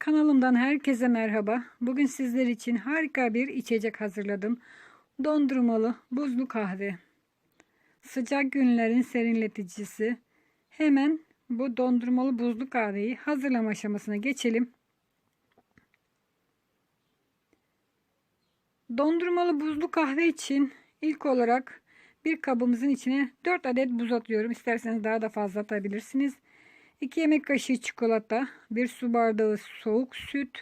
Kanalımdan herkese merhaba. Bugün sizler için harika bir içecek hazırladım. Dondurmalı buzlu kahve. Sıcak günlerin serinleticisi. Hemen bu dondurmalı buzlu kahveyi hazırlama aşamasına geçelim. Dondurmalı buzlu kahve için ilk olarak bir kabımızın içine 4 adet buz atıyorum. İsterseniz daha da fazla atabilirsiniz. 2 yemek kaşığı çikolata, 1 su bardağı soğuk süt,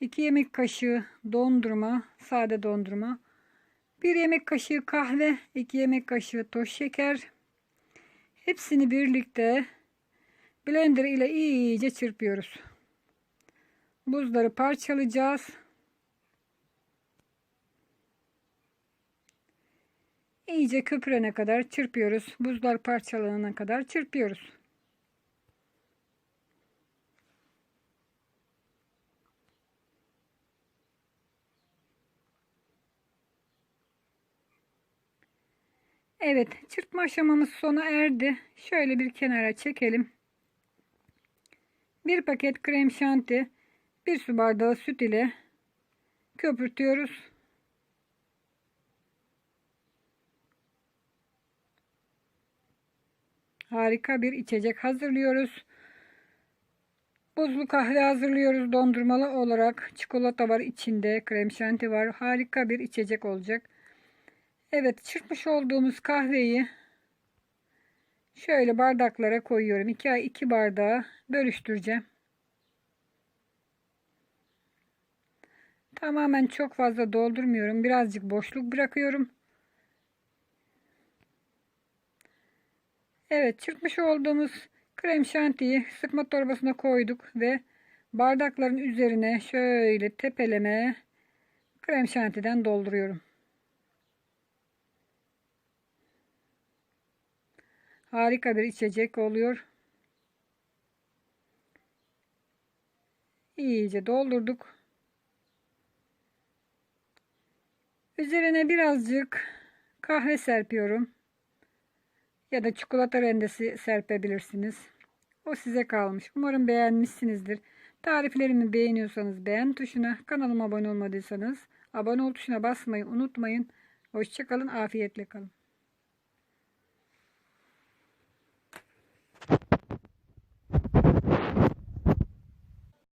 2 yemek kaşığı dondurma, sade dondurma, 1 yemek kaşığı kahve, 2 yemek kaşığı toz şeker. Hepsini birlikte blender ile iyice çırpıyoruz. Buzları parçalayacağız. İyice köpürene kadar çırpıyoruz. Buzlar parçalanana kadar çırpıyoruz. Evet, çırpma aşamamız sona erdi. Şöyle bir kenara çekelim. Bir paket krem şanti, bir su bardağı süt ile köpürtüyoruz. Harika bir içecek hazırlıyoruz. Buzlu kahve hazırlıyoruz dondurmalı olarak. Çikolata var içinde, krem şanti var. Harika bir içecek olacak. Evet çırpmış olduğumuz kahveyi şöyle bardaklara koyuyorum. 2 2 bardağı bölüştüreceğim. Tamamen çok fazla doldurmuyorum. Birazcık boşluk bırakıyorum. Evet çırpmış olduğumuz krem şantiyi sıkma torbasına koyduk ve bardakların üzerine şöyle tepeleme krem şantiden dolduruyorum. Harika bir içecek oluyor. İyice doldurduk. Üzerine birazcık kahve serpiyorum. Ya da çikolata rendesi serpebilirsiniz. O size kalmış. Umarım beğenmişsinizdir. Tariflerimi beğeniyorsanız beğen tuşuna, kanalıma abone olmadıysanız abone ol tuşuna basmayı unutmayın. Hoşçakalın, afiyetle kalın.